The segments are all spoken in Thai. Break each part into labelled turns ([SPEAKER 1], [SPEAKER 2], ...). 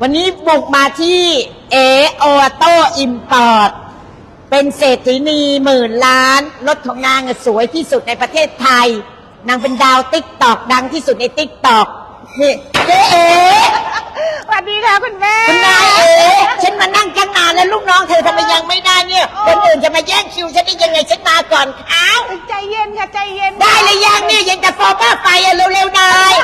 [SPEAKER 1] วันนี้บุกมาที่เอโอโตอิมพอร์ตเป็นเศรษฐีนีหมื่นล้าน รถของนางสวยที่สุดในประเทศไทย นางเป็นดาวติ๊กตอกดังที่สุดในติ๊กตอกนี่เจ๊เอ
[SPEAKER 2] สวัสดีค่ะคุณแม่
[SPEAKER 1] คุณนายเอ๋ฉันมานั่งกันนานแล้วลูกน้องเธอทำไมยังไม่ได้เนี่ยคนอื่นจะมาแย่งคิวฉันได้ยังไงฉันมาก่อนอ้าว
[SPEAKER 2] ใจเย็นค่ะใจเย็น
[SPEAKER 1] ได้เลยยังเนี่ยยังจะฟอป้าไฟอะเร็วๆหน่อย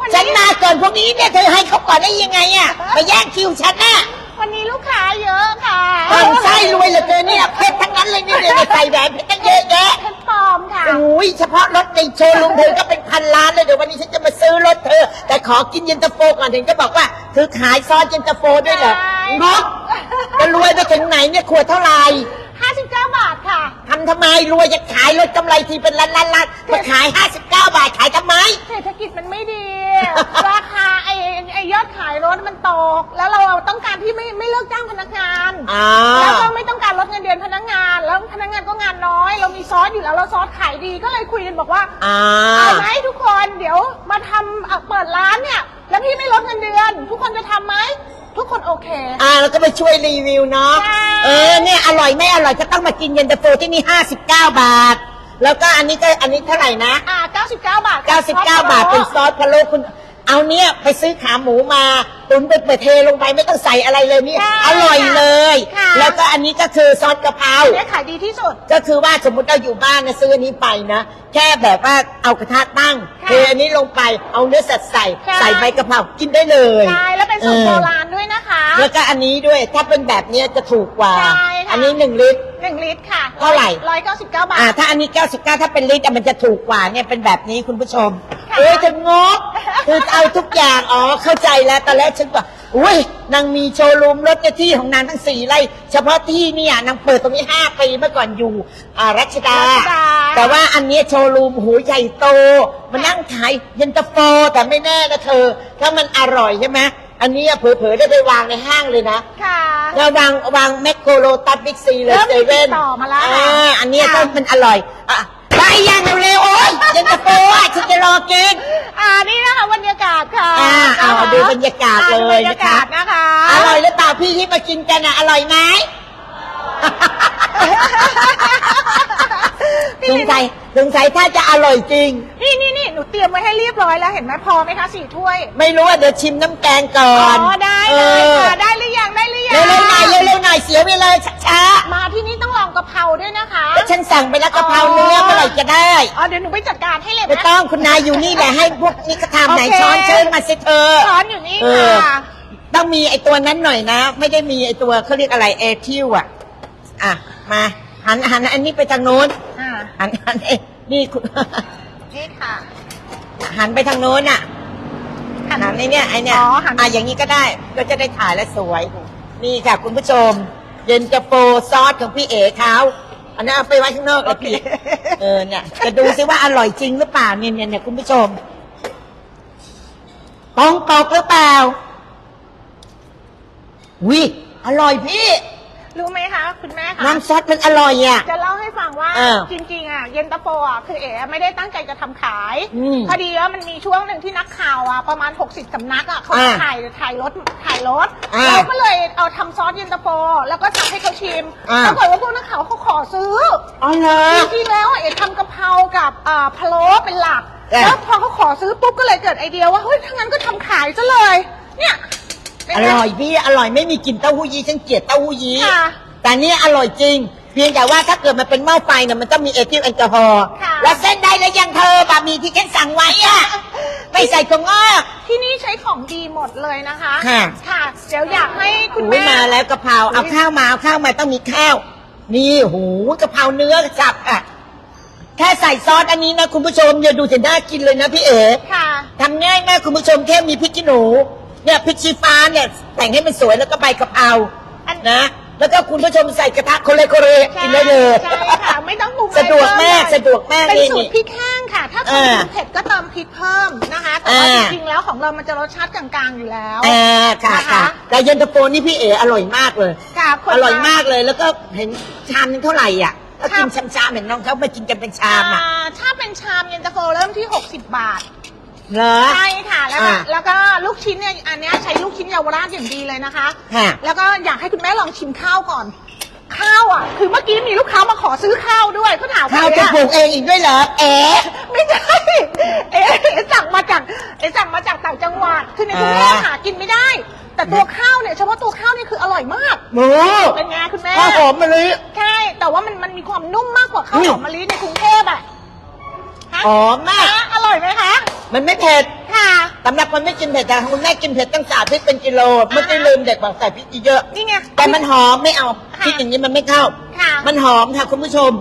[SPEAKER 2] วัน
[SPEAKER 1] ฉัน
[SPEAKER 2] นี้
[SPEAKER 1] มาก่อนพวกนี้เนี่ยเธอให้เขาก่อนได้ยังไงอะมาแย่งคิวฉันน่ะ
[SPEAKER 2] วันนี้ลูกค้าเยอะค่ะ
[SPEAKER 1] ตอนไส้รวยเหลือเกินเนี่ยเพชรทั้งนั้นเลยเนี่ยเนี่ยใส่แหวนเพชรตั้งเยอะแยะ
[SPEAKER 2] เพชรปลอมค่ะ
[SPEAKER 1] โอ้ยเฉพาะรถในโชว์รูมเธอก็เป็นพันล้านเลยเดี๋ยววันนี้ฉันจะมาซื้อรถเธอ แต่ขอกินเย็นตาโฟก่อนถึงจะบอกว่าเธอขายซอสเย็นตาโฟด้วยเหรอ
[SPEAKER 2] ใช่
[SPEAKER 1] งกจะรวยไปถึงไหนเนี่ยขวดเท่าไหร่
[SPEAKER 2] 59 บาทค่ะ
[SPEAKER 1] ทำทำไมรวยจะขายรถกำไรทีเป็นล้านล้านล้านมาขาย 59 บาทขายทำไม
[SPEAKER 2] เศรษฐกิจมันไม่ดี ราคาไอ้ไอ้ยอดขายรถมันตก แล้วเราต้องการที่ไม่ไม่เลิกจ้างพนักงาน
[SPEAKER 1] อ่า
[SPEAKER 2] แล้วก็ไม่ต้องการลดเงินเดือนพนักงาน แล้วพนักงานก็งานน้อย เรามีซอสอยู่แล้วเราซอสขายดีก็เลยคุยกันบอกว่า
[SPEAKER 1] อ่า
[SPEAKER 2] เอาไหมทุกคนเดี๋ยวมาทำเอ่อเปิดร้านเนี่ย แล้วพี่ไม่ลดเงินเดือน ทุกคนจะทำไหม ทุกคนโอเค
[SPEAKER 1] อ่าแล้วก็ไปช่วยรีวิวเนาะ
[SPEAKER 2] ใช่
[SPEAKER 1] เออเนี่ยอร่อยไม่อร่อยก็ต้องมากินเย็นตาโฟที่นี่59 บาท แล้วก็อันนี้ก็อันนี้เท่าไหร่นะ
[SPEAKER 2] อ่า 99 บาท
[SPEAKER 1] 99 บาทเป็นซอสพะโล้คุณ เอาเนี่ยไปซื้อขาหมูมา ตุนไปเปิดเทลงไปไม่ต้องใส่อะไรเลยนี่
[SPEAKER 2] ใช่
[SPEAKER 1] อร่อยเลย
[SPEAKER 2] ค่ะ
[SPEAKER 1] แล้วก็อันนี้ก็คือซอสกะเพรา
[SPEAKER 2] เนี่ยขายดีที่สุด
[SPEAKER 1] ก็คือว่าสมมติเราอยู่บ้านนะซื้ออันนี้ไปนะ แค่แบบว่าเอากระทะตั้ง
[SPEAKER 2] ค่ะ
[SPEAKER 1] เทอันนี้ลงไปเอาเนื้อสัตว์ใส่
[SPEAKER 2] ค่ะ
[SPEAKER 1] ใส่ใบกะเพรากินได้เลย
[SPEAKER 2] ใช่แล้วเป็นสูตร
[SPEAKER 1] ออ
[SPEAKER 2] โบราณด้วยนะคะ
[SPEAKER 1] แล้วก็อันนี้ด้วยถ้าเป็นแบบเนี้ยจะถูกกว่า
[SPEAKER 2] ใช่ค่ะ
[SPEAKER 1] อันนี้หนึ่งลิตร
[SPEAKER 2] หนึ่งลิตรค่ะ
[SPEAKER 1] เท่าไหร่
[SPEAKER 2] ร้อยเก้าสิบเก้าบาท
[SPEAKER 1] อ่าถ้าอันนี้99ถ้าเป็นลิตรอะมันจะถูกกว่าเนี่ยเป็นแบบนี้คุณผู้ชม
[SPEAKER 2] ค่ะ
[SPEAKER 1] เอ้ยจะงกคือเอาทุกอย่างอ๋อเข้าใจแล้วตอนแรกฉันบอก อุ้ยนางมีโชว์รูมรถในที่ของนางทั้งสี่ไร่เฉพาะที่เนี่ยนางเปิดตรงนี้5ปีเมื่อก่อนอยู่อ่ารัชดา
[SPEAKER 2] รัชดา
[SPEAKER 1] แต่ว่าอันเนี้ยโชว์รูมโหูใหญ่โตมานั่งขายเย็นตาโฟแต่ไม่แน่นะเธอ ถ้ามันอร่อยใช่ไหมอันเนี้ยเผลอๆได้ไปวางในห้างเลยนะ
[SPEAKER 2] ค่ะ
[SPEAKER 1] แล้ววางวางแมคโครโลตัสบิ๊กซีเลย
[SPEAKER 2] เริ่ม
[SPEAKER 1] เซ
[SPEAKER 2] มี
[SPEAKER 1] เว่น
[SPEAKER 2] ติดต่อมาแล้ว
[SPEAKER 1] อ่าอันเนี้ย
[SPEAKER 2] ค่ะ
[SPEAKER 1] ก็มันอร่อยอะ ได้ยังเร็วๆโอ๊ยเย็นตาโฟอะฉันจะรอกิน
[SPEAKER 2] อ่านี่นะคะบรรยากาศค่ะ
[SPEAKER 1] อ่าเอามาดูบรรยากาศ
[SPEAKER 2] อ่
[SPEAKER 1] เลย
[SPEAKER 2] บรรยากาศนะคะ
[SPEAKER 1] อร่อยหรือเปล่าพี่ที่มากินกันอะอร่อยไหมสงสัยสงสัยถ้าจะอร่อยจริง
[SPEAKER 2] นี่นี่นี่หนูเตรียมไว้ให้เรียบร้อยแล้วเห็นไหมพอไหมคะสี่ถ้วย
[SPEAKER 1] ไม่รู้ว่าเดี๋ยวชิมน้ำแกงก่
[SPEAKER 2] อ๋
[SPEAKER 1] อน
[SPEAKER 2] อได้เลยค่ะได้หรือยังได้หรือยัง
[SPEAKER 1] เร็วๆหน่อยเร็วๆหน่อยเสียเวลาช้า
[SPEAKER 2] มาที่นี่ต้องลองกะเพราด้วยนะคะ
[SPEAKER 1] ๆแล้วฉันสั่งไปแล้วกะเพราเนื้อเมื่อไหร่จะได้
[SPEAKER 2] อ๋อเดี๋ยวหนูไปจัดการให้เลย
[SPEAKER 1] ไม่
[SPEAKER 2] นะ
[SPEAKER 1] ต้องคุณนายอยู่นี่แหละให้พวกนี้เขาทำไหน
[SPEAKER 2] โอเค
[SPEAKER 1] ช้อนเชิญมาสิเธอ
[SPEAKER 2] ช้อนอยู่นี่
[SPEAKER 1] เออ
[SPEAKER 2] ค่ะ
[SPEAKER 1] ต้องมีไอตัวนั้นหน่อยนะ ไม่ได้มีไอตัวเขาเรียกอะไรเอทิวอะอะมาหันหันอันนี้ไปทางโน้น
[SPEAKER 2] อ่า
[SPEAKER 1] หันหันเอ้ยนี่คุณ
[SPEAKER 2] นี่ค่ะ
[SPEAKER 1] หันไปทางโน้นอะ
[SPEAKER 2] หัน
[SPEAKER 1] หันไอเนี้ยไอเนี้ย
[SPEAKER 2] อ๋อหัน
[SPEAKER 1] อะอย่างนี้ก็ได้ก็จะได้ถ่ายแล้วสวย นี่ค่ะ คุณผู้ชม เย็นจะโฟซอสของพี่เอ๋เขาอันนั้นเอาไปไว้ข้างนอกเลยพี่ เออเนี่ยจะดูซิว่าอร่อยจริงหรือเปล่าเนี่ยเนี่ยเนี่ยคุณผู้ชมตองตกหรือเปล่าวิอร่อยพี่
[SPEAKER 2] รู้ไหมคะ คุณแม่คะ
[SPEAKER 1] น้ำซอสมันอร่อยอะ
[SPEAKER 2] จะเล่าให้ฟังว่า
[SPEAKER 1] เออ
[SPEAKER 2] จริงๆอะเย็นตาโฟอะคือเอ๋ไม่ได้ตั้งใจจะทำขาย
[SPEAKER 1] อืม
[SPEAKER 2] พอดีว่ามันมีช่วงหนึ่งที่นักข่าวอะประมาณ 60สำนักอะเขา
[SPEAKER 1] อ่า
[SPEAKER 2] ถ่ายถ่ายรถถ่ายรถ
[SPEAKER 1] อ่า
[SPEAKER 2] เราก็เลยเอาทำซอสเย็นตาโฟแล้วก็ทำให้เขาชิม
[SPEAKER 1] อ่า
[SPEAKER 2] ปรากฏว่าพวกนักข่าวเขาขอซื้อ
[SPEAKER 1] อ๋อเหรอ
[SPEAKER 2] จริงๆแล้วอะเอ๋ทำกะเพรากับอ่าพะโล้เป็นหลัก
[SPEAKER 1] อ่า
[SPEAKER 2] แล้วพอเขาขอซื้อปุ๊บก็เลยเกิดไอเดียว่าเฮ้ยถ้างั้นก็ทำขายซะเลย เนี่ยเป็น
[SPEAKER 1] อ
[SPEAKER 2] ไง
[SPEAKER 1] ร่อยพี่อร่อยไม่มีกลิ่นเต้าหู้ยี้ฉันเกลียดเต้าหู้ยี้
[SPEAKER 2] ค่ะ
[SPEAKER 1] แต่เนี้อร่อยจริง เพียงแต่ว่าถ้าเกิดมันเป็นหม้อไฟเนี่ยมันต้องมีเอทิลแอลกอฮอล์
[SPEAKER 2] ค่ะ
[SPEAKER 1] แล้วเส้นได้แล้วยังเธอบะหมี่ที่ฉันสั่งไว้อะไม่ใส่ถั่วงอก
[SPEAKER 2] ที่นี่ใช้ของดีหมดเลยนะคะ
[SPEAKER 1] ค่ะ
[SPEAKER 2] ค่ะ เดี๋ยวอยากให้คุณ
[SPEAKER 1] อุ้ย
[SPEAKER 2] แม่
[SPEAKER 1] มาแล้วกะเพราเอาข้าวมาเอาข้าวมาต้องมีข้าว นี่โหูกะเพราเนื้อสับอะแค่ใส่ซอสอันนี้นะคุณผู้ชมอย่าดูจะน่ากินเลยนะพี่เอ๋
[SPEAKER 2] ค่ะ
[SPEAKER 1] ทำง่ายมากคุณผู้ชมแค่มีพริกขี้หนู เนี่ยพริกชี้ฟ้าเนี่ยแต่งให้มันสวยแล้วก็ใบกะเพรา
[SPEAKER 2] อัน
[SPEAKER 1] นะ แล้วก็คุณผู้ชมใส่กระทะโคเลโคเลกินได้เลย
[SPEAKER 2] ใช่ค่ะ ไม่ต้องปรุงอะไร
[SPEAKER 1] สะดวกมาก
[SPEAKER 2] เพิ่
[SPEAKER 1] สะดวกมาก
[SPEAKER 2] เป็น
[SPEAKER 1] นี่
[SPEAKER 2] สูต
[SPEAKER 1] นี่
[SPEAKER 2] รพริกแห้งค่ะ ถ้าคน
[SPEAKER 1] อ่า
[SPEAKER 2] กินเผ็ดก็เติมพริกเพิ่มนะคะ แต่ว่า
[SPEAKER 1] อ่า
[SPEAKER 2] จริงๆแล้วของเรามันจะรสชาติกลางๆอยู่แล้ว
[SPEAKER 1] อ่าค่ะ
[SPEAKER 2] นะคะ
[SPEAKER 1] ค่ะแต่เย็นตาโฟนี่พี่เอ๋อร่อยมากเลย
[SPEAKER 2] ค่ะคน
[SPEAKER 1] อร่อยมากเลยแล้วก็เห็นชามนึงเท่าไหร่อะก็กินชามชามๆเห็นน้องเขามากินกันเป็นชามอะ
[SPEAKER 2] อ่าถ้าเป็นชามเย็นตาโฟเริ่มที่ 60 บาท
[SPEAKER 1] เหรอ
[SPEAKER 2] ใช่ค่ะแล้วก็
[SPEAKER 1] อ่า
[SPEAKER 2] แล้วก็ลูกชิ้นเนี่ยอันเนี้ยใช้ลูกชิ้นเยาวราชอย่างดีเลยนะคะ
[SPEAKER 1] ค่ะ
[SPEAKER 2] แล้วก็อยากให้คุณแม่ลองชิมข้าวก่อน ข้าวอะ คือเมื่อกี้มีลูกค้ามาขอซื้อข้าวด้วยเขาถาม
[SPEAKER 1] ข้าว
[SPEAKER 2] ใคร
[SPEAKER 1] จะ
[SPEAKER 2] อะ
[SPEAKER 1] ปลูกเองอีกด้วยเหรอเอ๋
[SPEAKER 2] ไม่ใช่เอ๊ะสั่งมาจากเอ๊ะสั่งมาจากต่างจังหวัดคือในกรุงเทพ
[SPEAKER 1] อ่า
[SPEAKER 2] หากินไม่ได้ แต่ตัวข้าวเนี่ยเฉพาะตัวข้าวนี่คืออร่อยมาก
[SPEAKER 1] หมู
[SPEAKER 2] เป็นไงคุณแม่
[SPEAKER 1] ข้าวหอมมะลิ
[SPEAKER 2] ใช่ แต่ว่ามันมันมีความนุ่มมากกว่าข้าว
[SPEAKER 1] อืม
[SPEAKER 2] หอมมะลิในกรุงเทพอะ ฮะ
[SPEAKER 1] หอมมาก
[SPEAKER 2] ฮะอร่อยไหมคะ
[SPEAKER 1] มันไม่เผ็ด
[SPEAKER 2] ค่ะ
[SPEAKER 1] สำหรับคนไม่กินเผ็ดแต่คุณแม่กินเผ็ดตั้งสามพริกเป็นกิโลไม่ได้ลืมเด็กบอกใส่พริกเยอะ
[SPEAKER 2] นี่ไง
[SPEAKER 1] แต่มันหอมไม่เอา
[SPEAKER 2] ค่ะ
[SPEAKER 1] พริกอย่างนี้มันไม่เข้า
[SPEAKER 2] ค่ะ
[SPEAKER 1] มันหอมค่ะคุณผู้ชม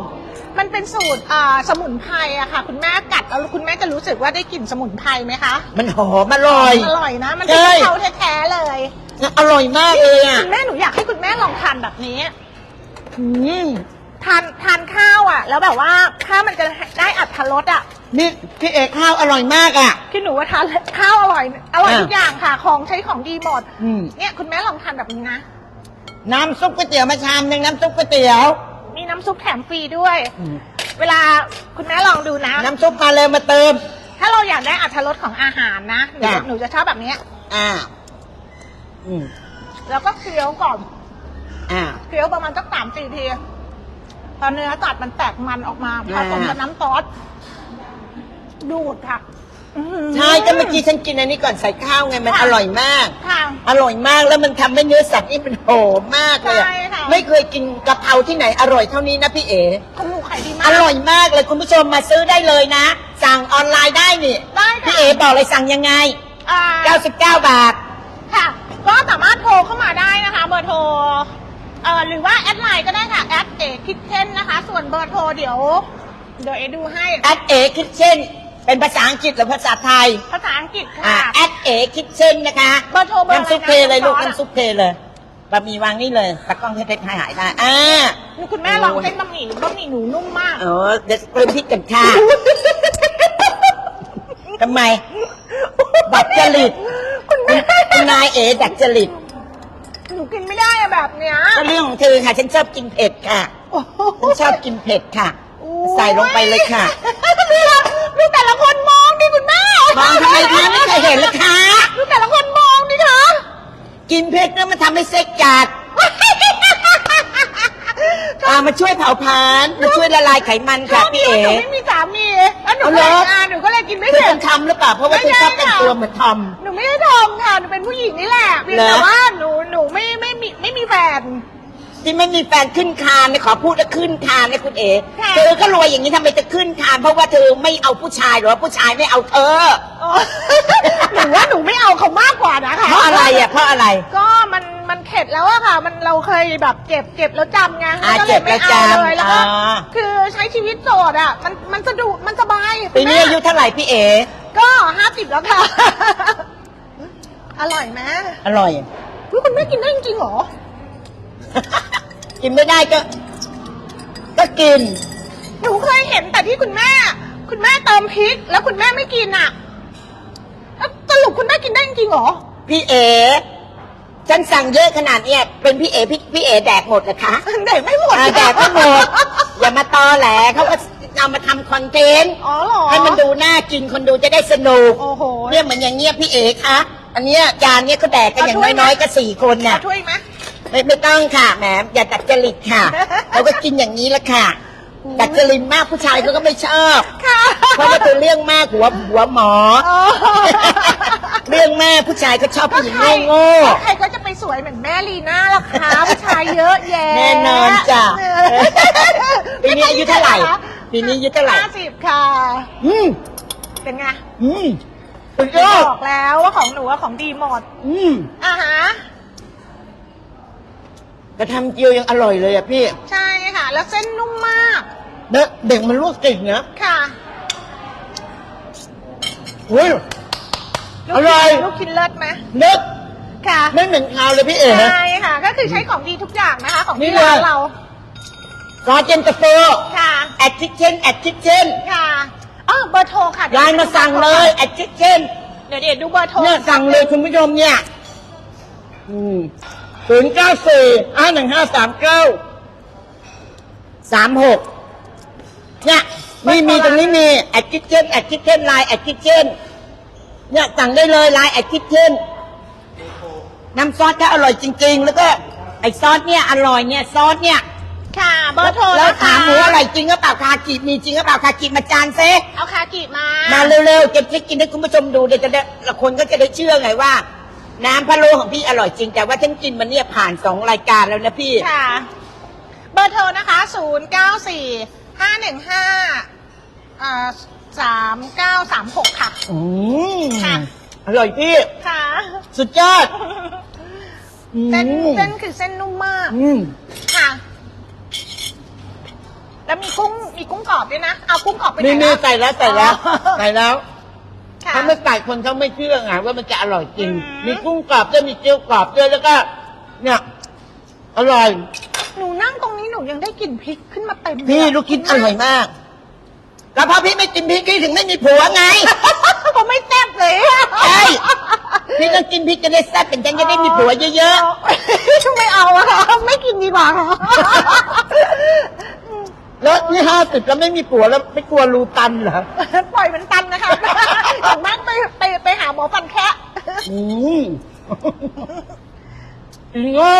[SPEAKER 2] มันเป็นสูตรอ่าสมุนไพรอะค่ะ คุณแม่กัดแล้วคุณแม่จะรู้สึกว่าได้กลิ่นสมุนไพรไหมคะ
[SPEAKER 1] มันหอมอร่อย
[SPEAKER 2] อร่อยนะ มันเป็น
[SPEAKER 1] ใช่
[SPEAKER 2] กะเพราแท้ๆเลย
[SPEAKER 1] อร่อยมากเลยอะ
[SPEAKER 2] คุณแม่หนูอยากให้คุณแม่ลองทานแบบนี้
[SPEAKER 1] อืม
[SPEAKER 2] ทานทานข้าวอะแล้วแบบว่าข้าวมันจะได้อัตรสอะ
[SPEAKER 1] นี่พี่เอกข้าวอร่อยมากอะ
[SPEAKER 2] คือหนูว่าทานข้าวอร่อย อร่อย
[SPEAKER 1] อะ
[SPEAKER 2] ทุกอย่างค่ะ ของใช้ของดีหมด
[SPEAKER 1] อืม
[SPEAKER 2] เนี่ยคุณแม่ลองทานแบบนี้นะ
[SPEAKER 1] น้ำซุปก๋วยเตี๋ยวมาชามหนึ่งน้ำซุปก๋วยเตี๋ยว
[SPEAKER 2] มีน้ำซุปแถมฟรีด้วย เวลาคุณแม่ลองดูนะ
[SPEAKER 1] น้ำซุปมาเลยมาเติม
[SPEAKER 2] ถ้าเราอยากได้อัตรสของอาหารนะ หนูจะ
[SPEAKER 1] จ้ะ
[SPEAKER 2] หนูจะชอบแบบนี้
[SPEAKER 1] อ่า อืม
[SPEAKER 2] แล้วก็เคี้ยวก่อน
[SPEAKER 1] อ่า
[SPEAKER 2] เคี้ยวประมาณสักสามสี่ทีพ อเนื้อตัดมันแตกมันออกมาผ
[SPEAKER 1] อ่า
[SPEAKER 2] สมกับน้ำซอสดูดค่ะอื้อหือ
[SPEAKER 1] ใช่ก็เมื่อกี้ฉันกินอันนี้ก่อนใส่ข้าวไงมัน
[SPEAKER 2] ค่ะ
[SPEAKER 1] อร่อยมาก
[SPEAKER 2] ค่ะ
[SPEAKER 1] อร่อยมากแล้วมันทำให้เนื้อสัตว์นี่มันหอมมากเลยอะ
[SPEAKER 2] ใช่ค่ะ
[SPEAKER 1] ไม่เคยกินกะเพราที่ไหนอร่อยเท่านี้นะพี่เอ๋
[SPEAKER 2] ของหนูขายดีมาก
[SPEAKER 1] อร่อยมากเลยคุณผู้ชมมาซื้อได้เลยนะ สั่งออนไลน์ได้นี่
[SPEAKER 2] ได้ค่ะ
[SPEAKER 1] พี่เอ๋บอกเลยสั่งยังไง
[SPEAKER 2] อ่า
[SPEAKER 1] 99 บาท
[SPEAKER 2] ค่ะ ก็สามารถโทรเข้ามาได้นะคะ เบอร์โทร เอ่อหรือว่าแอดไลน์ก็ได้ค่ะ แอดเอคิดเช่นนะคะ ส่วนเบอร์โทรเดี๋ยว เดี๋ยวเอดูให้
[SPEAKER 1] at a kitchen เป็นภาษาอังกฤษหรือภาษาไทย
[SPEAKER 2] ภาษาอังกฤษ
[SPEAKER 1] อ่า
[SPEAKER 2] ค่ะ
[SPEAKER 1] at a kitchen นะคะ
[SPEAKER 2] เบอร์โทรเบอร์อะไรนะ
[SPEAKER 1] น้ำซุปเพเลยลูก
[SPEAKER 2] ซอสอะ
[SPEAKER 1] น้ำซุปเพเลยบะหมี่วางนี่เลยตะกล้องให้เพชรหายได้อ่า
[SPEAKER 2] นี่คุณแม่ลองเส้นบะหมี่บะหมี่หนูนุ่มมาก
[SPEAKER 1] เออเดี๋ยวเติมพริกกันค่ะทำไมดัดจริต
[SPEAKER 2] คุณแม่
[SPEAKER 1] คุณนายเอ๋ดัดจริต
[SPEAKER 2] ห นูกินไม่ได้อะแบบเนี้ย
[SPEAKER 1] ก็เรื่องของเธอค่ะ ฉันชอบกินเผ็ดค่ะ
[SPEAKER 2] โอ้โห
[SPEAKER 1] ฉันชอบกินเผ็ดค่ะใส่ลงไปเลยค่ะ
[SPEAKER 2] ดูละดูแต่ละคนมองดิคุณแม่
[SPEAKER 1] มองทำไมคะไม่เคยเห็นเลยค่ะ
[SPEAKER 2] ดูแต่ละคนมองดิคะ
[SPEAKER 1] กินเผ็ดแล้วมันทำให้เซ็กจัดอ่ามาช่วยเผาผลาญมาช่วยละลายไขมันค่ะพี่เอ๋
[SPEAKER 2] หนูไม่มีสามีแล้วหนู
[SPEAKER 1] เอา
[SPEAKER 2] ก็
[SPEAKER 1] เหร
[SPEAKER 2] เล
[SPEAKER 1] อ
[SPEAKER 2] ยอ่าหนูก็เลยกินไม่
[SPEAKER 1] เธอ
[SPEAKER 2] เผ็
[SPEAKER 1] เป็
[SPEAKER 2] ด
[SPEAKER 1] นทำหรือเปล่าเพราะว่าเธอชอบแต่งตัวเหมือนทอม
[SPEAKER 2] หนูไม่ได้ทำค่ะ หนูเป็นผู้หญิงนี่แหละเพียง
[SPEAKER 1] เหรอ
[SPEAKER 2] แต่ว่าหนูหนูไม่ไม่มีไม่มีแฟน
[SPEAKER 1] ที่ไม่มีแฟนขึ้นคานเนี่ยขอพูดว่าขึ้นคานนะคุณเอ๋
[SPEAKER 2] ค่ะ
[SPEAKER 1] เธอก็รวยอย่างนี้ทำไมจะขึ้นคาน เพราะว่าเธอไม่เอาผู้ชายหรือว่าผู้ชายไม่เอาเธอ
[SPEAKER 2] อ๋อหนูว่าหนูไม่เอาเขามากกว่านะคะ
[SPEAKER 1] เพราะอะไรอะเพราะอะไร
[SPEAKER 2] ก็มันมันเข็ดแล้วอะค่ะ มันเราเคยแบบเจ็บเจ็บแล้วจำไง
[SPEAKER 1] อ่า
[SPEAKER 2] ก็เล
[SPEAKER 1] เจ็
[SPEAKER 2] ย
[SPEAKER 1] บ
[SPEAKER 2] ไม่
[SPEAKER 1] แล้ว
[SPEAKER 2] เอา
[SPEAKER 1] จำ
[SPEAKER 2] เลยแล้วก็
[SPEAKER 1] อ่า
[SPEAKER 2] คือใช้ชีวิตโสดอะมันมันสะดวกมันสบาย
[SPEAKER 1] ปีนี้อายุเท่าไหร่พี่เอ๋
[SPEAKER 2] ก็ห้าสิบแล้วค่ะ อร่อยไหม
[SPEAKER 1] อร่อย
[SPEAKER 2] อุ๊ยคุณแม่กินได้จริงๆเหรอ
[SPEAKER 1] กินไม่ได้ก็ ก็กิน
[SPEAKER 2] หนูเคยเห็นแต่ที่คุณแม่ คุณแม่เติมพริก แล้วคุณแม่ไม่กินอะแล้วสรุปคุณแม่กินได้จริงๆเหรอ
[SPEAKER 1] พี่เอ๋ฉันสั่งเยอะขนาดเนี้ยเป็นพี่เอ๋พี่พี่เอ๋แดกหมดนะคะ
[SPEAKER 2] เด็กไม่หมด
[SPEAKER 1] อ่าแดกไม่หมด อย่ามาตอแหลเขาก็เอามาทำคอนเทนต์
[SPEAKER 2] อ๋อเหรอ
[SPEAKER 1] ให้มันดูน่ากินคนดูจะได้สนุก
[SPEAKER 2] โอ้โห
[SPEAKER 1] เนี่ยเหมือนอย่างเงี้ยพี่เอ๋คะ อันเนี้ยจานเนี้ยเขาแดกกันอย่าง
[SPEAKER 2] เอาถ้วยไหม
[SPEAKER 1] น้อยๆก็สี่คนน่ะ
[SPEAKER 2] เอาถ้วยไหม
[SPEAKER 1] ไม่ไม่ต้องค่ะแหมอย่าดัดจริตค่ะ เราก็กินอย่างนี้ละค่ะ ดัดจริตมากผู้ชายเขาก็ไม่ชอบ
[SPEAKER 2] ค่ะ
[SPEAKER 1] เพราะว่าเธอเรื่องมากหัวหัวหมอ
[SPEAKER 2] อ๋อ
[SPEAKER 1] เรื่องแม่ผู้ชายก็ชอบ
[SPEAKER 2] ก็
[SPEAKER 1] ผู้หญิง
[SPEAKER 2] ใคร
[SPEAKER 1] โง่
[SPEAKER 2] ก็ใครก็จะไปสวยเหมือนแม่ลีน่าล่ะคะผู้ชายเยอะแยะ
[SPEAKER 1] แน่นอนจ้ะ
[SPEAKER 2] เออ
[SPEAKER 1] ปีนี้อายุเท่าไหร่ปีนี้อายุเท่าไหร่
[SPEAKER 2] ห้าสิบค่ะ
[SPEAKER 1] ๆอืม
[SPEAKER 2] เป็นไง
[SPEAKER 1] อืมสุด
[SPEAKER 2] ห
[SPEAKER 1] ย
[SPEAKER 2] นู
[SPEAKER 1] อด
[SPEAKER 2] บอกแล้วว่าของหนูว่าของดีหมด
[SPEAKER 1] อืม
[SPEAKER 2] อ่าฮะ
[SPEAKER 1] กระทำเจียวยังอร่อยเลยอะพี่
[SPEAKER 2] ใช่ค่ะ แล้วเส้นนุ่มมาก
[SPEAKER 1] เด็กเด็กมันลวกเก่งนะ
[SPEAKER 2] ค่ะ
[SPEAKER 1] เฮ้ย
[SPEAKER 2] ลูก
[SPEAKER 1] อร่อย
[SPEAKER 2] ชิ้นลูกชิ้นเลิศไหม
[SPEAKER 1] นึก
[SPEAKER 2] ค่ะ
[SPEAKER 1] ไม่เหม็นคาวเลยพี่เอ๋
[SPEAKER 2] ใช่ค่ะ ก็คือใช้ของดีทุกอย่างนะคะ ของ
[SPEAKER 1] นี่
[SPEAKER 2] ที่
[SPEAKER 1] เลย
[SPEAKER 2] ร้านเรา
[SPEAKER 1] ซอสเจนตาโฟ
[SPEAKER 2] ค่ะ
[SPEAKER 1] แอดคิทเช่นแอดคิทเช่น
[SPEAKER 2] ค่ะอ๋อเบอร์โทรค่ะ
[SPEAKER 1] ไลน์มาสั่งเลยแอดคิทเช่น
[SPEAKER 2] เดี๋ยวเดี๋ยวดูเบอร์โทร
[SPEAKER 1] เนี่ยสั่งเลยคุณผู้ชมเนี่ย ศูนย์เก้าสี่ห้าหนึ่งห้าสามเก้าสามหกเนี่ยมีมีตรงนี้มีแอดคิทเช่นแอดคิทเช่นไลน์แอดคิทเช่นเนี่ยสั่งได้เลยไลน์แอดคิดขึ้นน้ำซอสก็อร่อยจริง ๆ แล้วก็ไอซอสเนี่ยอร่อยเนี่ยซอสเนี่ย
[SPEAKER 2] ค่ะ เบอร์โทร
[SPEAKER 1] แล้ว
[SPEAKER 2] นะคะ
[SPEAKER 1] ถามหมูอร่อยจริงหรือเปล่าคากิมีจริงหรือเปล่าคากิมาจานเซ
[SPEAKER 2] เอาคากิมา
[SPEAKER 1] มาเร็วๆจะจะกินให้คุณผู้ชมดูเดี๋ยวจะได้ละคนก็จะได้เชื่อไงว่า น้ำพะโล้ของพี่อร่อยจริง แต่ว่าฉันกินมันเนี่ยผ่านสองรายการแล้วนะพี่
[SPEAKER 2] ค่ะ เบอร์โทรนะคะ 0 9 4 5 1 5อ่า3 9 3 6 ค่ะ
[SPEAKER 1] อืม
[SPEAKER 2] ค่ะ
[SPEAKER 1] อร่อยพี่
[SPEAKER 2] ค่ะ
[SPEAKER 1] สุดยอดอืม
[SPEAKER 2] เส้นเส้นคือเส้นนุ่มมาก
[SPEAKER 1] อืม
[SPEAKER 2] ค่ะ แล้วมีกุ้ง มีกุ้งกรอบด้วยนะ เอากุ้งกรอบไปไหน
[SPEAKER 1] นี่นี่
[SPEAKER 2] ล่ะ
[SPEAKER 1] ใส่แล้วใส่แล้ว
[SPEAKER 2] อ๋อ
[SPEAKER 1] ใส่แล้ว
[SPEAKER 2] ค่ะ
[SPEAKER 1] ถ้าไม่ใส่คนเขาไม่เชื่อไงว่ามันจะอร่อยจริง
[SPEAKER 2] อืม
[SPEAKER 1] มีกุ้งกรอบด้วยมีเกี๊ยวกรอบด้วยแล้วก็ เนี่ย อร่อย
[SPEAKER 2] หนูนั่งตรงนี้หนูยังได้กลิ่นพริกขึ้นมาเต็มเลย
[SPEAKER 1] พี่
[SPEAKER 2] อะ
[SPEAKER 1] ลูกชิ้นอร่อยมาก แล้วพอพี่ไม่กินพริกพี่ถึงไม่มีผัวไง
[SPEAKER 2] ผมไม่แซ่บเลย
[SPEAKER 1] ใช่ พี่ต้องกินพริกจะได้แซ่บเป็นฉันจะได้มีผัวเยอะ
[SPEAKER 2] ไม่เอาอะค่ะไม่กินดีกว่าค่ะ
[SPEAKER 1] ๆ แล้วนี่ห้าสิบแล้วไม่มีผัวแล้วไม่กลัวรูตันเหรอ อืมอีโง่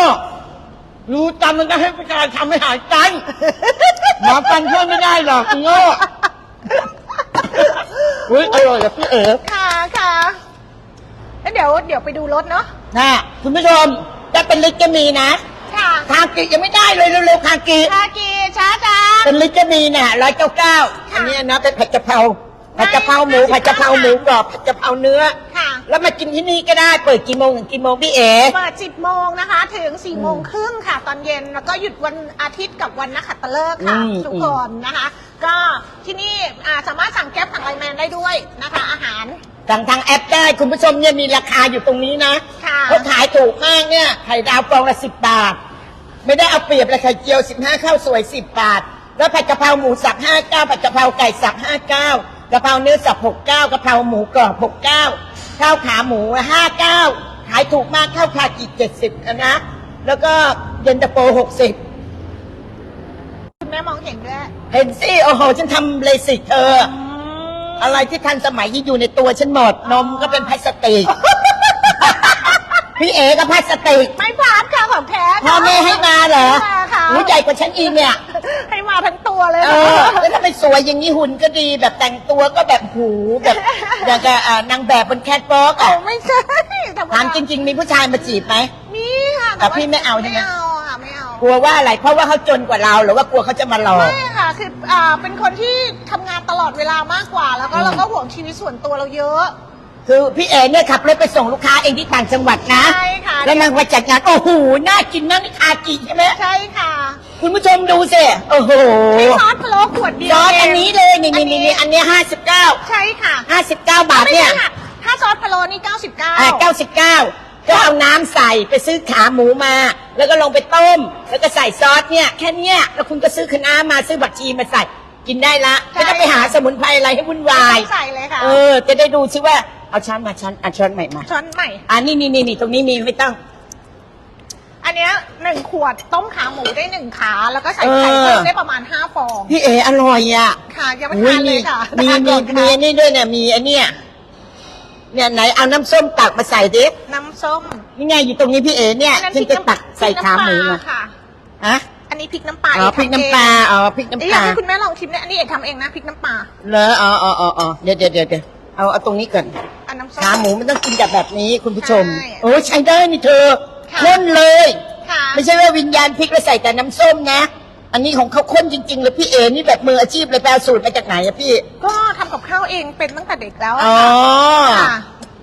[SPEAKER 1] รูตันมันก็ให้ประชาทำให้หายกันหมาฟันช่วยไม่ได้หรอกอีโง่อุ้ยอร่อยกับพี่เอ๋
[SPEAKER 2] ค่ะค่ะแล้วเดี๋ยวเดี๋ยวไปดูรถเนาะ
[SPEAKER 1] นะคุณผู้ชมถ้าเป็นลิตรก็มีนะ
[SPEAKER 2] ค่ะ
[SPEAKER 1] คากิยังไม่ได้เลยเร็วๆคากิ
[SPEAKER 2] คากีช้าจ้า
[SPEAKER 1] เป็นลิตรก็มีเนี่ยร้อยเก้าเก้า
[SPEAKER 2] ค่ะ
[SPEAKER 1] อันเนี้ยนะเป็นผัดกะเพราผัดกะเพราหมู
[SPEAKER 2] ได้
[SPEAKER 1] ผัดกะเพราหมูกรอบผัดกะเพราเนื้อ
[SPEAKER 2] ค่ะ
[SPEAKER 1] แล้วมากินที่นี่ก็ได้ เปิดกี่โมงถึงกี่โมงพี่เอ๋
[SPEAKER 2] เปิด10โมงนะคะ ถึง4โมงครึ่งค่ะ ตอนเย็นแล้วก็หยุดวันอาทิตย์กับวันนักขัตฤกษ์ค่ะ
[SPEAKER 1] อืม
[SPEAKER 2] ทุกคนนะคะ ก็ที่นี่อ่าสามารถสั่งแก๊ปสั่งไลน์แมนได้ด้วยนะคะ อาหาร
[SPEAKER 1] สั่งทางแอปได้คุณผู้ชมเนี่ยมีราคาอยู่ตรงนี้นะ
[SPEAKER 2] ค่ะ
[SPEAKER 1] เขาขายถูกมากเนี่ยไข่ดาวฟองละสิบบาท ไม่ได้เอาเปรียบเลยไข่เจียวสิบห้าข้าวสวยสิบบาท แล้วผัดกะเพราหมูสับห้าเก้าผัดกะเพราไก่สับห้าเก้ากะเพราเนื้อสับหกเก้ากะเพราหมูกรอบหกเก้า ข้าวขาหมูห้าเก้าขายถูกมากข้าวขากิเจ็ดสิบนะ แล้วก็เย็นตาโฟหกสิบ
[SPEAKER 2] คุณแม่มองเห็นด้วย
[SPEAKER 1] เห็นสิโอ้โหฉันทำเลสิกเธอ อะไรที่ทันสมัยที่อยู่ในตัวฉันหมด นมก็เป็นพลาสติก พี่เอก็พลาสติก
[SPEAKER 2] ไม่พลาดค่ะของแท้ค่ะ
[SPEAKER 1] พ่อแม่ให้มาเหรอ
[SPEAKER 2] ให้มาค่ะ
[SPEAKER 1] หูใหญ่กว่าฉันอีกเนี่ย
[SPEAKER 2] ให้มาทั้งตัวเลย
[SPEAKER 1] เออแล้วถ้าไป สวยอย่างนี้หุ่นก็ดีแบบแต่งตัวก็แบบหูแบบอย่างกับอ่านางแบบบนแคทวอล์ก
[SPEAKER 2] โอ้
[SPEAKER 1] อะ
[SPEAKER 2] ไม่ใช่แต่ว่
[SPEAKER 1] ถามจริง ๆ มีผู้ชายมาจีบไหม
[SPEAKER 2] มีค่ะ
[SPEAKER 1] แต่พี่ไม่เอาใช่ไหม
[SPEAKER 2] ไม่เอาค่ะไม่เอา
[SPEAKER 1] กลัวว่าอะไรเพราะว่าเขาจนกว่าเราหรือว่ากลัวเขาจะมาหลอก
[SPEAKER 2] ไม่ค่ะคืออ่าเป็นคนที่ทำงานตลอดเวลามากกว่า แล้วก็
[SPEAKER 1] อืม
[SPEAKER 2] เราก็ห่วงชีวิตส่วนตัวเราเยอะ
[SPEAKER 1] คือพี่เอเนี่ยขับรถไปส่งลูกค้าเองที่ต่างจังหวัดนะ
[SPEAKER 2] ใช่ค่ะ
[SPEAKER 1] แล้วนางไปจัดงานโอ้โหน่ากินมากนี่คากิใช่ไหม
[SPEAKER 2] ใช่ค่ะ
[SPEAKER 1] คุณผู้ชมดูสิโอ้โห
[SPEAKER 2] ใช้ซอสพะโล้ขวดเดียว
[SPEAKER 1] ซอสอันนี้เลยนี่
[SPEAKER 2] อั
[SPEAKER 1] นี่นี่อันเนี้ห้าสิบเก้า
[SPEAKER 2] ใช่ค่ะ
[SPEAKER 1] ห้าสิบเก้าบาท
[SPEAKER 2] ไม่
[SPEAKER 1] เนี่ย
[SPEAKER 2] ใช่ค่ะถ้าซอสพะโล้นี่99
[SPEAKER 1] อ่าเก้าสิบเก้าก็เอาน้ำใส่ไปซื้อขาหมูมา แล้วก็ลงไปต้ม แล้วก็ใส่ซอสเนี่ยแค่เนี้ยแล้วคุณก็ซื้อคะน้ามาซื้อบักชีมาใส่กินได้ละ
[SPEAKER 2] ใช่
[SPEAKER 1] ไม่ต้องไปหาสมุนไพรอะไรให้วุ่นวาย
[SPEAKER 2] ใส่เลยค่ะ
[SPEAKER 1] เออจะได้ดูซิว่า เอาช้อนมาช้อนอะช้อนใหม่มา
[SPEAKER 2] ช้อนใหม่
[SPEAKER 1] อ่านี่นี่นี่นี่ตรงนี้มีไม่ต้อง
[SPEAKER 2] อันเนี้ยหนึ่งขวดต้มขาหมูได้หนึ่งขา แล้วก็ใส่ไข่
[SPEAKER 1] เออ
[SPEAKER 2] เพิ่มได้ประมาณห้าฟอง
[SPEAKER 1] พี่เออร่อยอะ
[SPEAKER 2] ค่ะยังไม่
[SPEAKER 1] อุ๊
[SPEAKER 2] ทานเลยค่ะ
[SPEAKER 1] มี
[SPEAKER 2] ทาน
[SPEAKER 1] มี
[SPEAKER 2] ก่อน
[SPEAKER 1] มี
[SPEAKER 2] ค่ะ
[SPEAKER 1] อันนี้ด้วยเนี่ยมีอันเนี้ยเนี่ยไหนเอาน้ำส้มตักมาใส่ดิ
[SPEAKER 2] น้ำส้ม
[SPEAKER 1] นี่ไงอยู่ตรงนี้พี่เอเนี่ย
[SPEAKER 2] อันนั้น
[SPEAKER 1] ฉันจะตักใส่ขาหมู
[SPEAKER 2] พริก
[SPEAKER 1] มา
[SPEAKER 2] น้ำปลาค่ะ
[SPEAKER 1] ฮะ
[SPEAKER 2] อันนี้พริกน้ำปลา
[SPEAKER 1] อ๋อ
[SPEAKER 2] เก
[SPEAKER 1] พริกน้ำปลาอ๋อพริก
[SPEAKER 2] ทำเอง
[SPEAKER 1] น้ำ
[SPEAKER 2] เอ๊ะ
[SPEAKER 1] ป
[SPEAKER 2] อยาก
[SPEAKER 1] ลา
[SPEAKER 2] ให้คุณแม่ลองชิมเนี่ยอันนี้เอกทำเองนะพริกน้ำปลา
[SPEAKER 1] เหรออ๋ออ๋ออ๋ออ๋อเดี๋ยวเดี๋ยวเดี๋ยวเดี๋ยว เอาเอาตรงนี้ก่อน
[SPEAKER 2] อันน้ำส้ม
[SPEAKER 1] ขาหมูมันต้องกินกับแบบนี้คุณผู้ชม
[SPEAKER 2] ใช่
[SPEAKER 1] โอ้ใช้ได้นี่เธอ
[SPEAKER 2] ค่ะ
[SPEAKER 1] ข้นเลย
[SPEAKER 2] ค่ะ
[SPEAKER 1] ไม่ใช่ว่าวิญญาณพริกแล้วใส่แต่น้ำส้มนะ อันนี้ของเขาข้นจริงๆเลยพี่เอนี่แบบมืออาชีพเลยแปลสูตรมาจากไหนอะพี่
[SPEAKER 2] ก็ทำกับข้าวเองเป็นตั้งแต่เด็กแล้วอะ
[SPEAKER 1] อ๋อ
[SPEAKER 2] ค่ะค่ะ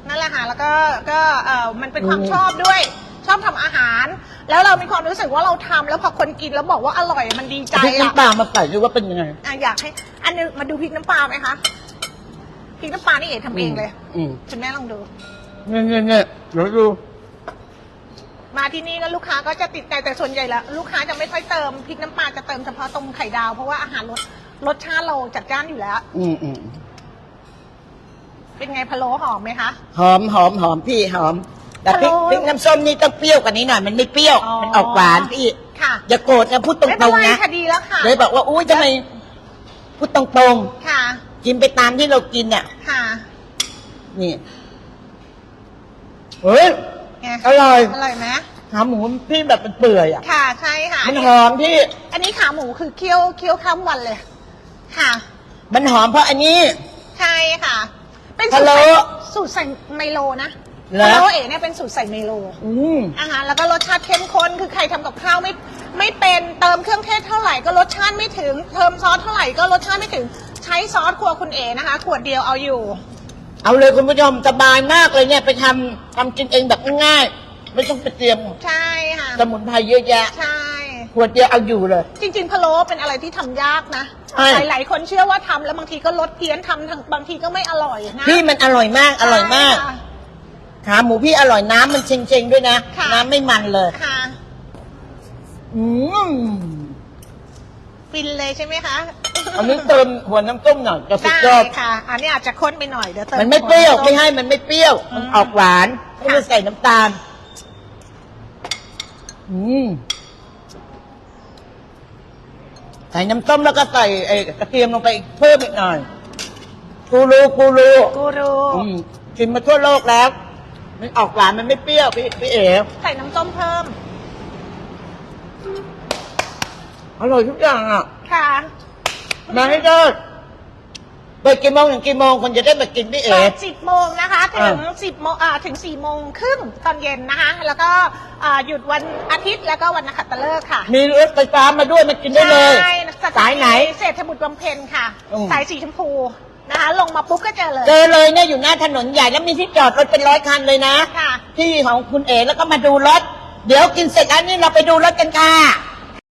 [SPEAKER 2] นั่นแหละค่ะแล้วก็ก็เออมันเป็นความ
[SPEAKER 1] อืม
[SPEAKER 2] ชอบด้วย ชอบทำอาหาร แล้วเรามีความรู้สึกว่าเราทำแล้วพอคนกินแล้วบอกว่าอร่อยมันดีใจ
[SPEAKER 1] พริก
[SPEAKER 2] อะ
[SPEAKER 1] น้ำปลามาใส่ดูว่าเป็นยังไง
[SPEAKER 2] อะอยากให้อันนึงมาดูพริกน้ำปลาไหมคะ พริกน้ำปลานี่เอ๋ทำเองเลย
[SPEAKER 1] อืม
[SPEAKER 2] คุณแม่ลองดู
[SPEAKER 1] เนี่ยเนี่ยเนี่ยเดี๋ยวดู
[SPEAKER 2] มาที่นี่ก็ลูกค้าก็จะติดใจแต่ส่วนใหญ่แล้ว ลูกค้าจะไม่ค่อยเติมพริกน้ำปลาจะเติมเฉพาะตรงไข่ดาวเพราะว่าอาหารรสรสชาติเราจัดจ้านอยู่แล้ว
[SPEAKER 1] อืมอืม
[SPEAKER 2] เป็นไงพะโล้หอมไหมคะ
[SPEAKER 1] หอมหอมหอมพี่หอม แต่พริก
[SPEAKER 2] ฮัลโหล
[SPEAKER 1] พริกน้ำส้มนี่ต้องเปรี้ยวกว่านี้หน่อยมันไม่เปรี้ยว
[SPEAKER 2] อ๋อ
[SPEAKER 1] มันออกหวานพี่
[SPEAKER 2] ค่ะ
[SPEAKER 1] อย่าโกรธนะพูดต
[SPEAKER 2] ไม่เป็
[SPEAKER 1] ร
[SPEAKER 2] น
[SPEAKER 1] ง
[SPEAKER 2] ไร
[SPEAKER 1] ๆนะ
[SPEAKER 2] ค่ะดีแล้วค่ะ
[SPEAKER 1] เลยบอกว่าอุ้ยทำไมพูดตรง
[SPEAKER 2] ค่ะ
[SPEAKER 1] ๆ กินไปตามที่เรากินเนี่ย
[SPEAKER 2] ค่ะ
[SPEAKER 1] นี่เฮ้ย
[SPEAKER 2] ไง
[SPEAKER 1] อร่อย
[SPEAKER 2] อร่อยไหม
[SPEAKER 1] ขาหมูพี่แบบเป็นเปื่อยอะ
[SPEAKER 2] ค่ะ ใช่ค่ะ
[SPEAKER 1] มันหอมพี่
[SPEAKER 2] อันนี้ขาหมูคือเคี่ยวเคี่ยวข้ามวันเลย ค่ะ
[SPEAKER 1] มันหอมเพราะอันนี้
[SPEAKER 2] ใช่ค่ะ เป็น
[SPEAKER 1] พะ
[SPEAKER 2] สูตร
[SPEAKER 1] โล้
[SPEAKER 2] ใส่สูตรใส่ไมโลนะ
[SPEAKER 1] เหรอ
[SPEAKER 2] พะโล้เอ๋เนี่ยเป็นสูตรใส่ไมโล
[SPEAKER 1] อืม
[SPEAKER 2] อาหารแล้วก็รสชาติเข้มข้นคือใครทำกับข้าวไม่ไม่เป็นเติมเครื่องเทศเท่าไหร่ก็รสชาติไม่ถึงเติมซอสเท่าไหร่ก็รสชาติไม่ถึง ใช้ซอสครัวคุณเอ๋นะคะ ขวดเดียวเอาอยู่
[SPEAKER 1] เอาเลยคุณผู้ชมสบายมากเลยเนี่ยไปทำทำกินเองแบบง่ายๆไม่ต้องไปเตรียม
[SPEAKER 2] ใช่ค่ะ
[SPEAKER 1] สมุนไพรเยอะแยะ
[SPEAKER 2] ใช่
[SPEAKER 1] ขวดเดียวเอาอยู่เลย
[SPEAKER 2] จริงๆพะโล้เป็นอะไรที่ทำยากนะ
[SPEAKER 1] ใช่
[SPEAKER 2] หลายๆ คนเชื่อว่าทำแล้วบางทีก็ลดเพี้ยนทำทางบางทีก็ไม่อร่อยนะ
[SPEAKER 1] พี่มันอร่อยมากอร่อยมาก
[SPEAKER 2] ใช่ค่ะ
[SPEAKER 1] ขาหมูพี่อร่อยน้ำมันเชงๆด้วยนะ
[SPEAKER 2] ค่ะ
[SPEAKER 1] น้ำไม่มันเลย
[SPEAKER 2] ค่ะ
[SPEAKER 1] อืม
[SPEAKER 2] ฟินเลยใช่ไหมคะ
[SPEAKER 1] อันนี้เติมหัวน้ำส้มหน่อยจะสุด
[SPEAKER 2] ได้
[SPEAKER 1] ยอด
[SPEAKER 2] ค่ะ อันนี้อาจจะข้นไปหน่อยเดี๋ยวเติม
[SPEAKER 1] มันไม่เปรี้ยว
[SPEAKER 2] หั
[SPEAKER 1] ไม่
[SPEAKER 2] ส้
[SPEAKER 1] ให้มันไม่เปรี้ยว มัน
[SPEAKER 2] อืม
[SPEAKER 1] ออกหวานไม่ได้
[SPEAKER 2] ค่ะ
[SPEAKER 1] ใส่น้ำตาล อืมใส่น้ำส้มแล้วก็ใส่ไอ้กระเทียมลงไปอีกเพิ่มอีกหน่อย กูรูกูรู
[SPEAKER 2] กูรู
[SPEAKER 1] อืมกินมาทั่วโลกแล้ว มันออกหวานมันไม่เปรี้ยวพี่พี่เอ๋
[SPEAKER 2] ใส่น้ำส้มเพิ่ม
[SPEAKER 1] อร่อยทุกอย่างอะ
[SPEAKER 2] ค่ะ
[SPEAKER 1] มาให้ได้เปิดกี่โมงถึงกี่โมงคนจะได้มากินพี่เอ๋
[SPEAKER 2] เปิดสิบโมงนะคะ ถึง
[SPEAKER 1] อ่า
[SPEAKER 2] สิบโมงอ่าถึงสี่โมงครึ่งตอนเย็นนะคะ แล้วก็อ่าหยุดวันอาทิตย์แล้วก็วันนักขัตฤกษ์ค่ะ
[SPEAKER 1] มีรถไฟฟ้ามาด้วยมากินได้เลย
[SPEAKER 2] ใช่ส
[SPEAKER 1] สายไหน
[SPEAKER 2] เศรษฐบุตรบำเพ็ญค่ะ
[SPEAKER 1] อืม
[SPEAKER 2] สายสีชมพูนะคะ ลงมาปุ๊บก็เจอเลย
[SPEAKER 1] เจอเลยเนี่ยอยู่หน้าถนนใหญ่แล้วมีที่จอดรถเป็นร้อยคันเลยนะ
[SPEAKER 2] ค่ะ
[SPEAKER 1] ที่ของคุณเอ๋แล้วก็มาดูรถ เดี๋ยวกินเสร็จแล้วนี่เราไปดูรถกันค่ะ